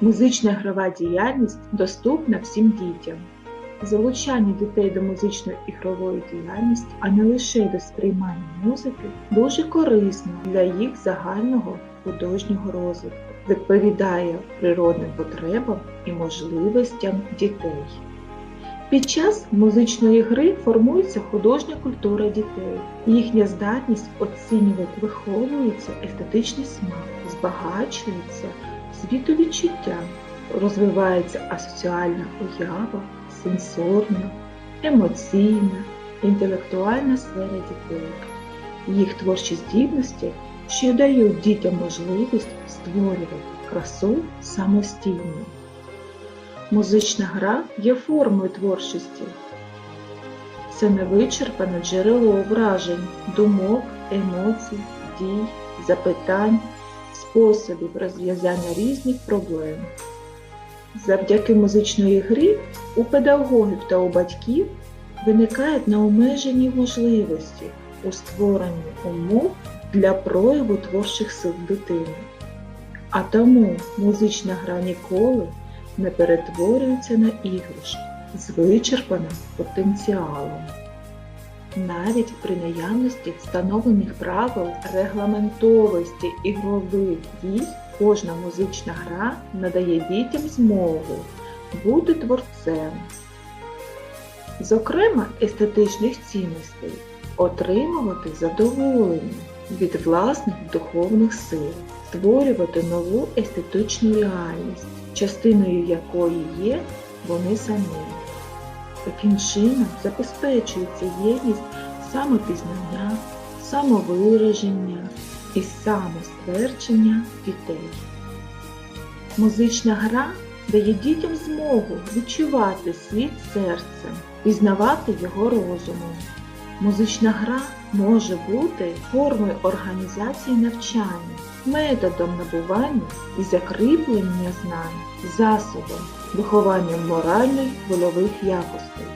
Музична грова діяльність доступна всім дітям. Залучання дітей до музично-ігрової діяльності, а не лише до сприймання музики, дуже корисно для їх загального художнього розвитку, відповідає природним потребам і можливостям дітей. Під час музичної гри формується художня культура дітей. Їхня здатність оцінювати виховується естетичний смак, збагачується світовідчуття, розвивається асоціальна уява, сенсорна, емоційна, інтелектуальна сфера дітей. Їх творчі здібності, що дають дітям можливість створювати красу самостійно. Музична гра є формою творчості. Це невичерпане джерело вражень, думок, емоцій, дій, запитань, способів розв'язання різних проблем. Завдяки музичної грі у педагогів та у батьків виникають необмежені можливості у створенні умов для прояву творчих сил дитини. А тому музична гра ніколи не перетворюється на іграшку з вичерпаним потенціалом. Навіть при наявності встановлених правил регламентовості ігрових дій кожна музична гра надає дітям змогу бути творцем, зокрема естетичних цінностей, отримувати задоволення від власних духовних сил, створювати нову естетичну реальність, частиною якої є вони самі. Таким чином забезпечується єдність самопізнання, самовираження і самоствердження дітей. Музична гра дає дітям змогу відчувати світ серцем, пізнавати його розумом. Музична гра може бути формою організації навчання, методом набування і закріплення знань, засобом виховання моральних вольових якостей.